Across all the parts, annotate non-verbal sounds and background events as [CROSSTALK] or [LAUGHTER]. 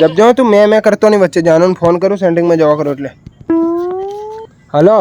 જબ જાઉં તું મેં મેં કરતો નહીં વચ્ચે. જાનું ફોન કરું સેન્ટિંગમાં જવા કરો એટલે. હલો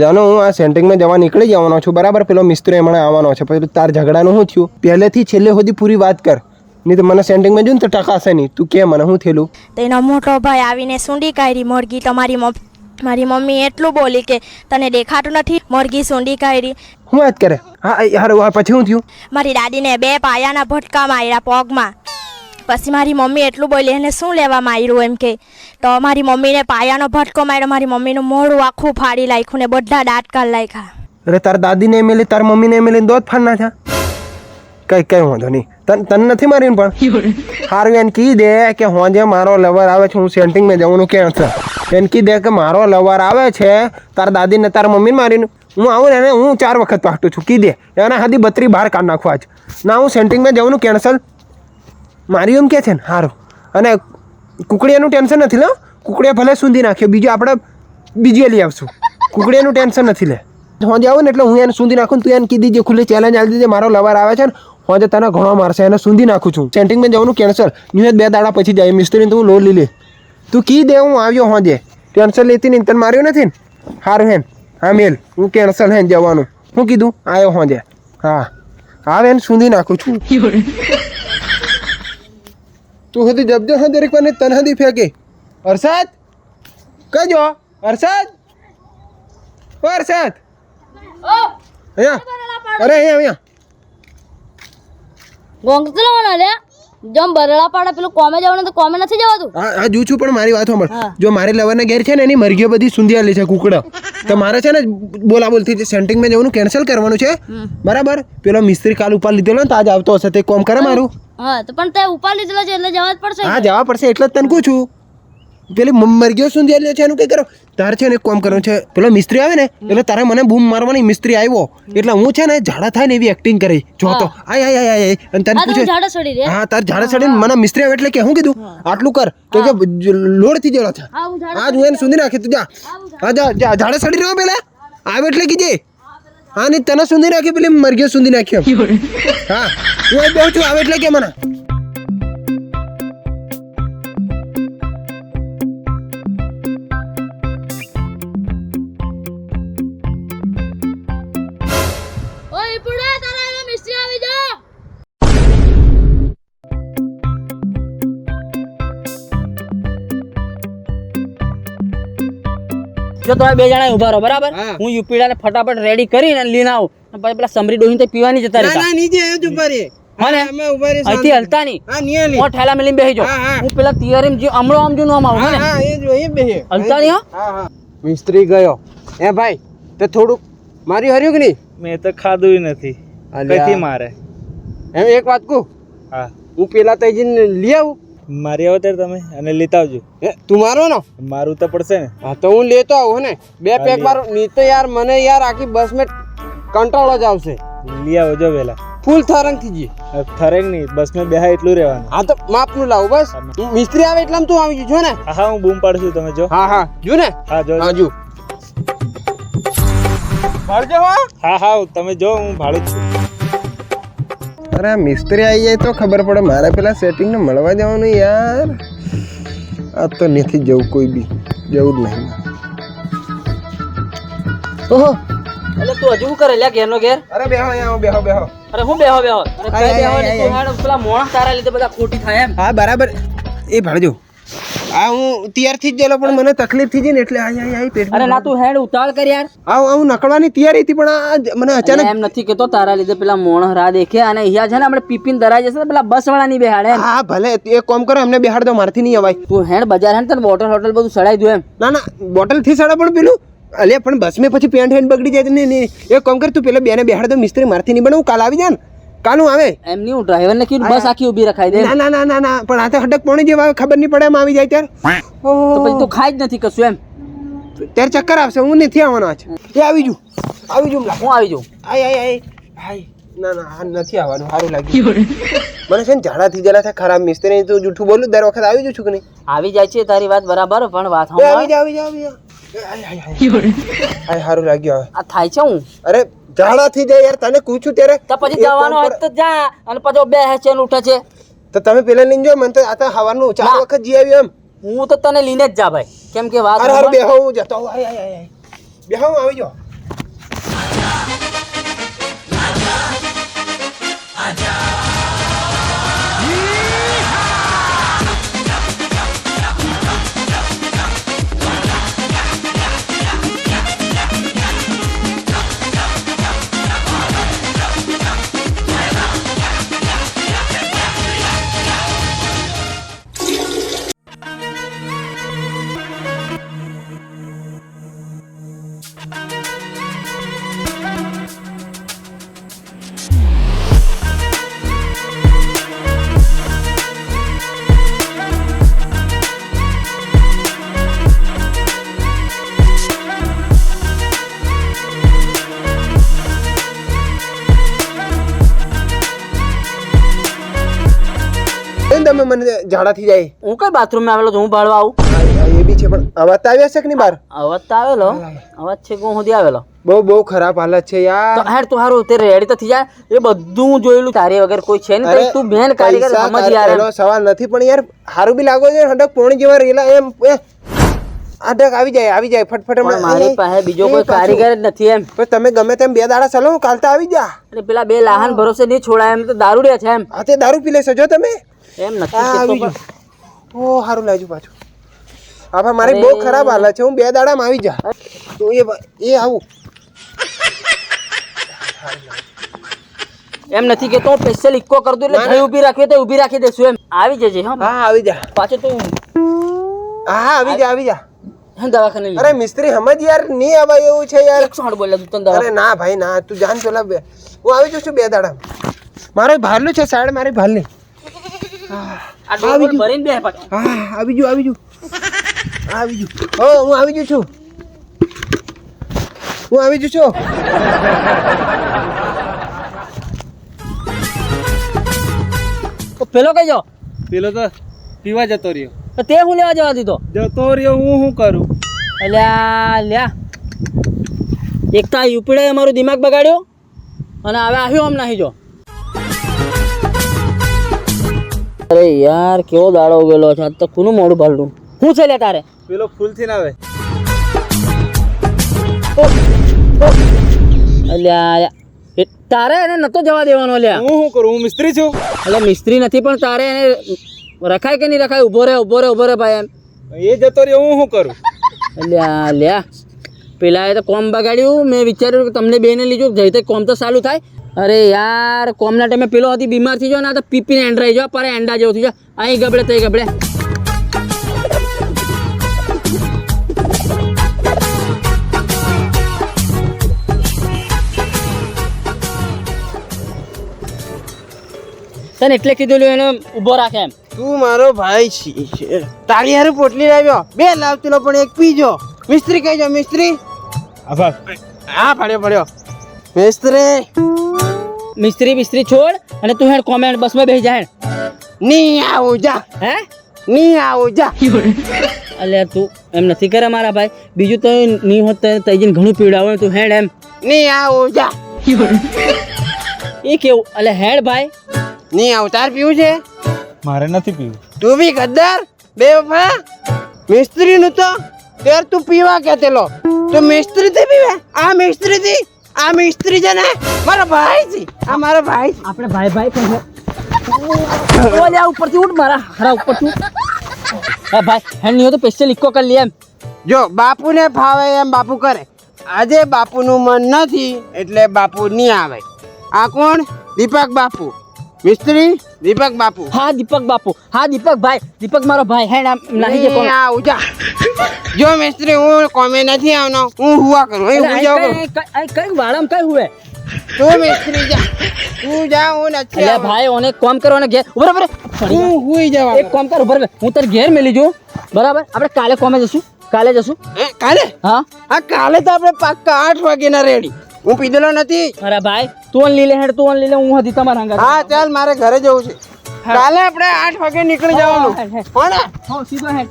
જાનો હું આ સેન્ટિંગમાં જવા નીકળી જવાનો છું. બરાબર? પેલો મિસ્ત્રી હમણાં આવવાનો છે. પછી તાર ઝઘડાનું શું થયું? પહેલેથી છેલ્લે સુધી પૂરી વાત કર. નહીં તો મને સેન્ટિંગમાં જોઈને તો ટકાશે નહીં. તું કે મને શું થયેલું તેનો મોટો ભાઈ આવીને સૂંડી કાઢી. મોરગી તમારી મારી મમ્મી એટલું બોલી કે તને દેખાતું નથી. મોરગી સૂંડી કાઢી. શું વાત કરે? હા યાર પછી શું થયું? મારી દાદીને બે પાયાના ભટકા માર્યા પગમાં. પછી મારી મમ્મી એટલું બોલી, એને શું લેવા માર્યું એમ કે, તો મારી મમ્મીને પાયાનો ભટકો માર્યો, મારી મમ્મીનું મોઢું આખું ફાડી નાખ્યું ને બધા દાંત કાઢ નાખ્યા. અરે, તાર દાદીને એમએલએ તાર મમ્મીને એમએલએ દોત ફાડ નાખ્યા? કઈ કઈ વાંધો નહીં. તન, તને નથી મારીને પણ? સારું એને કી દે કે હોજે મારો લવર આવે છે, હું સેન્ટિંગમાં જવાનું ક્યાં છે. એને કી દે કે મારો લવર આવે છે, તાર દાદીને તાર મમ્મીને મારીને. હું આવું ને હું ચાર વખત પાટું છું. કી દે. એના હાથી બત્રી બહાર કાઢ નાખવા આજ ના, હું સેન્ટિંગમાં જવાનું કેન્સલ મારી એમ કે છે ને સારું અને કુકડીયાનું ટેન્શન નથી લે, હો. કુકડીયા ભલે સૂંધી નાખ્યો બીજું આપણે બીજી લઈ આવશું. કુકડીયાનું ટેન્શન નથી લે. હોજે આવું ને એટલે હું એને સૂંધી નાખું તું એને કીધી જે ખુલ્લી ચેલેન્જ આપી દીધી, મારો લવર આવે છે ને, હોજે તને ઘણો મારશે, એને સૂંધી નાખું છું. સેન્ટિંગમાં જવાનું કેન્સલ નિયત બે દાડા પછી જાય, મિસ્ત્રીને તું લો લઈ લે. તું કી દે, હું આવ્યો હોજે. ટેન્શન લેતી નહીં તને માર્યું નથી ને? સારું હેન. હા, મેલ. હું કેન્સલ હેન જવાનું. શું કીધું, આવ્યો હોજે. હા. હા એને સૂંધી નાખું છું. તું હતી જપજો હા દરેક મને તન હતી ફેંકે. હર્ષદ કજો હર્ષદ ઓ! હર્ષદ અહીંયા. અરે અહીંયા અહીંયા. ગોંગતલાવાના લે જેમ બરડા પાડા પેલું કોમે જવાનું તો કોમે નથી જવાતું? હા જુ છું પણ મારી વાત સાંભળ. જો મારી લવરને ઘેર છે ને એની મરઘીઓ બધી સુંધિયાલી છે કુકડા. તો મારે છે ને બોલા બોલથી સેન્ટિંગમાં જવાનું કેન્સલ કરવાનું છે. બરાબર? પેલો મિસ્ત્રી કાલ ઉપર લીધેલો ને તો આજ આવતો હશે તે. કોમ કરે મારું? હા તો પણ તે ઉપર લીધેલો છે એટલે જવા જ પડશે. હા જવા પડશે એટલે જ તને કહું છું પેલી મરી ગયો સુધી સુંધિયાલી છે એનું કંઈ કરો? તારે છે ને એક કામ કરવાનું છે. પેલો મિસ્ત્રી આવે ને એટલે તારે મને બૂમ મારવાની મિસ્ત્રી આવ્યો. એટલે હું છે ને ઝાડા થાય ને એવી એક્ટિંગ કરી. જો તો આય આય આય આય અને તને પૂછે હું તાર ઝાડા ચડીને મને મિસ્ત્રી આવે એટલે કે શું કીધું? આટલું કર. તો કે લોડથી જેલો છે. આજ હું એને સુધી નાખી. તું જા. હા જા ઝાડા ચડી રહ્યો પેલા? આવે એટલે કીજે. હા ને તને સુધી નાખી પેલી મરઘીઓ સુધી નાખ્યો [LAUGHS] હા. હું છું આવે એટલે કે મને. જો તમે બે જણા ઊભા રહો બરાબર? હું. યુપીડા ને ફટાફટ રેડી કરીને લઈને આવું. પછી પેલા સમરી ડોહીને તે પીવાની જતા રહેતા. નીચે જ ઊભા હા અહીંથી હલતા નહીં ઠેલા મેલીને પેલા તિયરીમ જે હમણો આમ જો આવું હા એ જો એ બેહે હલતા નહીં હો. હા હા. મિસ્ત્રી ગયો. એ ભાઈ તે થોડુંક મારી હર્યું કે નહીં? મેં તો ખાધું નથી. કઈથી મારે? એમ એક વાત કહું? હા. હું પેલા તો જઈને લઈ આવું. મારી આવો ત્યારે તમે અને લેતા આવજો એ, તું મારો ને? મારું તો પડશે ને. હા તો હું લેતો આવું હે ને? બે પેક મારો. નહીં તો યાર મને યાર આખી બસ મેં કંટાળો જ આવશે. લઈ આવો જો વેલા. ફૂલ થરંગથી જી થરંગ નહીં બસ મેં બેહા એટલું રહેવાનું. હા તો માપનું લાવું બસ. મિસ્ત્રી આવે એટલામાં તું આવી જજો ને. હા હા બૂમ પાડશું તમે જો. હા હા. જો ને. હા જો હા જો પાડજો હા. હા હા તમે જો હું ભાડું છું. અરે મિસ્ત્રી આવી જાય તો ખબર પડે. મારે પેલા સેટિંગને મળવા જવાનું યાર. આ તો નથી જવું કોઈ બી. જવું જ નહીં. ઓહો. એટલે તું હજુ કરે? લ્યા ઘેરનો ઘેર? અરે બેહો અહીંયા બેહો બેહો. અરે હું બેહો બેહો? અરે બેહો ને તું હેડ પેલા મોણા તારા લીધે બધા ખોટી થાય એમ. હા બરાબર. એ ભાડજો. આ હું ત્યારથી જ ગયેલો પણ મને તકલીફ થઈ ગઈ ને એટલે આ પેટ અરે ના તું હેડ ઉતાળ કર યાર. આ હું નકળવાની તૈયારી હતી પણ આ મને અચાનક એમ નથી કેતો તારા લીધે પેલા મોણ રા દેખે અને અહીંયા છે ને આપણે પીપીન દરાઈ જશે ને પેલા બસ વાળા ની બેહાડે હા ભલે એક કોમ કરો એમને બેહાડ દો મારથી નહીં અવાય. તું હેડ બજાર હેડ તને બોટલ હોટલ બધું સડાઈ દઉં એમ. ના ના બોટલથી સડા પણ પેલું. અલે પણ બસ મેં પછી પેન્ટ હેન્ડ બગડી જાય ને એ કામ કર તું પેલા બેને બેહાડ દો મિસ્ત્રી મારથી નહીં બનાવું કાલ આવી જાય ને. કાલું આવે? એમ નહીં હું ડ્રાઈવર ને કીધું બસ આખી ઊભી રખાઈ દે. ના ના ના ના ના પણ આ તો હડક પોણી જેવા ખબર નહીં પડે એમ આવી જાય ત્યારે. તો પછી તું ખાઈ જ નથી કશું એમ. ત્યારે ચક્કર આવશે હું નથી આવવાનો આજ. એ આવી જુ આવી જુ હું આવી જાઉં. આય આય આય. હાય ના ના નથી આવવાનું સારું લાગ્યું. મને છે ને ઝાડા થઈ ગયેલા છે ખરાબ મિસ્ત્રી તું જૂઠું બોલું દર વખત આવી જઉં છું કે નહીં? આવી જાય છે તારી વાત બરાબર પણ વાત આવી જાય જા આવી જા આવી જા. આય આય આય. [LAUGHS] આય સારું લાગ્યું આ થાય છે હું? અરે ઝાડા થઈ જાય યાર તને પૂછું ત્યારે તો પછી જવાનું હોય તો જા અને પછી બે ને ઉઠે છે. તો તમે પેલા લઈને જો મને તો આ તો હવાનું ચાર વખત જી આવ્યું એમ. હું તો તને લઈને જ જા ભાઈ. કેમ કે વાત અરે બેહો હું જતો. બેહો આવી જાઓ કેમ તમે મને ઝાડા થઈ જાય. હું કઈ બાથરૂમમાં આવેલો છું? હું ભાડવા આવું? એ બી છે પણ અવાજ તો આવ્યા છે કે નહીં બાર? અવાજ તો આવેલો. અવાજ છે કે હું સુધી આવેલો? બહુ બહુ ખરાબ હાલત છે યાર. તો તું હારું તે રેડી તો થઈ જાય એ બધું જોયેલું તારી વગર કોઈ છે ને તું બેન કારીગર સમજ યાર સવાલ નથી પણ યાર હારું બી લાગો છે. હડક પોણી જેવા રેલા એમ એ અડક આવી જાય આવી જાય ફટફટ. મારી પાસે બીજો કોઈ કારીગર જ નથી એમ. પણ તમે ગમે તેમ બે દાડા ચલો કાલ તો આવી જા. અને પેલા બે લાહન ભરોસે નહીં છોડાય એમ તો દારૂડિયા છે એમ. આ તે દારૂ પી લેશો જો તમે. એમ નથી. ઓ સારું લાજુ પાછું. આભા મારી બહુ ખરાબ હાલત છે. હું બે દાડામાં આવી જા. તો એ એ આવું. એમ નથી કે તો સ્પેશિયલ ઇકો કરતો એટલે ના, ઊભી રાખવી તો ઊભી રાખી દેશું એમ. આવી જજે હા. હા આવી જા. પાછો તું હા હા આવી જા આવી જા. દવાખાને અરે મિસ્ત્રી સમજ યાર નહીં આવા એવું છે યાર. એકસો બોલ્યા તું તને અરે ના ભાઈ ના તું જાન પેલા હું આવી જઉં છું બે દાડા મારો ભાલનું છે સાઈડ મારી ભાલની. આ ડોલ ભરીને બે પાછો. હા આવી જુ આવી જુ આવી જુ હો હું આવી જુ છું. હું આવી જુ છું. તો પેલો કઈ જાઓ પેલો તો પીવા જતો રહ્યો. તો તે હું લેવા જવા દીધો? જતો રહ્યો હું શું કરું? અલ્યા લ્યા. એક તો આ યુપીડાએ અમારું દિમાગ બગાડ્યો અને હવે આવ્યો આમ નાહી જો. અરે યાર કેવો દાડો ગયેલો છે. આજ તો કોનું મોડું ભાલતું શું છે લે તારે? પેલો ફૂલથી ના આવે. તારે એને નતો જવા દેવાનો અલ્યા. હું શું કરું? હું મિસ્ત્રી છું? એટલે મિસ્ત્રી નથી પણ તારે એને રખાય કે નહીં રખાય? ઊભો રહે ઊભો રહે ઊભો રહે ભાઈ એમ. એ જતો રહ્યો હું શું કરું? અલ્યા લ્યા પેલા એ તો કોમ બગાડ્યું. મેં વિચાર્યું કે તમને બેને લીધું. જઈ તે કોમ તો ચાલુ થાય. અરે યાર કોમના ટાઈમે પેલો હતી બીમાર થઈ જાવ ને તો પીપીને એન્ડ્રાઈ જાવ પર એંડા જેવું થઈ જાવ અહીં ગબડે તઈ ગબડે. તને એટલે કીધું એને ઊભો રાખે એમ. તું મારો ભાઈ છે. તારી હારું પોટલી લાવ્યો બે લાવતી લો પણ એક પીજો. મિસ્ત્રી કહેજો મિસ્ત્રી. આભાર હા પડ્યો પડ્યો. મિસ્ત્રી. મિસ્ત્રી મિસ્ત્રી છોડ અને તું હેડ કોમેન્ટ બસમાં બેસી જા હેડની આવું જા. હે? ની આવું જા. અલે તું એમ નથી કરે મારા ભાઈ. બીજું તો નહીં હોત તો તઈ જઈને ઘણું પીવડાવે તું હેડ એમ. ની આવું જા. એ કેવું? અલે હેડ ભાઈ. નહીં આવું. તાર પીવું છે? મારે નથી પીવું. તું બી ગદ્દાર? બે વફા મિસ્ત્રી નું તો ત્યારે તું પીવા કે તેલો તો મિસ્ત્રી થી પીવે? આ મિસ્ત્રી થી આ મિસ્ત્રી છે ને મારો ભાઈ છે આ મારો ભાઈ છે આપણે ભાઈ ભાઈ પણ ઓલે ઉપરથી ઉઠ મારા. હારા ઉપરથી એ ભાઈ હેન્ડ તો સ્પેશિયલ ઇકો કરી લે એમ. જો બાપુને ફાવે એમ બાપુ કરે. આજે બાપુનું મન નથી એટલે બાપુ નહીં આવે. આ કોણ? દીપક બાપુ. મિસ્ત્રી દીપક બાપુ. હા દીપક બાપુ. હા દીપક ભાઈ. દીપક મારો ભાઈ હે નામ નહીં કોણ? આવું જા. જો મિસ્ત્રી હું કોમે નથી આવનો. હું હુવા કરું. એ હું જાવ કઈ કઈ વાળમ કઈ હુવે? તું મિસ્ત્રી જા. તું જા હું નથી અલ્યા ભાઈ ઓને કોમ કરવાને ઘેર. ઉભરે હું હુઈ જવા એક કોમ કર ઉભર હું તાર ઘેર મેલી જો બરાબર? આપણે કાલે કોમે જશું? કાલે જશું? કાલે? હા. હા કાલે તો આપણે પાક્કા આઠ ના રેડી હું પીધેલો નથી. અરે ભાઈ તું લીલે હેડ તું લીલે હું હતી તમારા હંગા હા ચાલ મારે ઘરે જવું છે. કાલે આપણે આઠ વાગે નીકળી જવાનું. હા, હા. હો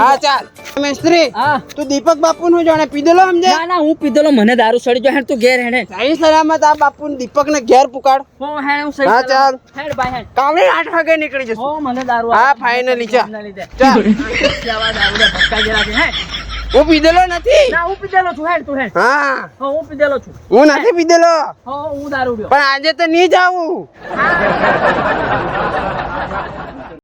હા ચાલ. મિસ્ત્રી હા. તું દીપક બાપુ નું જાણે પીધેલો સમજે? ના ના હું પીધેલો મને દારૂ સડી જો હેડ તું ઘેર હેડે સહી સલામત આ બાપુ દીપક ને ઘેર પુકાડ હો હેડ હું સહી હા, ચાલ. હેડ ભાઈ હેડ. કાલે આઠ વાગે નીકળી જશું. હો મને દારૂ હા, ફાઇનલી ચાલ. ચાલ દારૂ ગયેલા છે, હેડ. હું પીધેલો નથી? ના હું પીધેલો છું હેડ તું હેડ. હા. હા હું પીધેલો છું. હું નથી પીધેલો હા હું દારૂ પણ આજે તો નહીં જાવું [LAUGHS]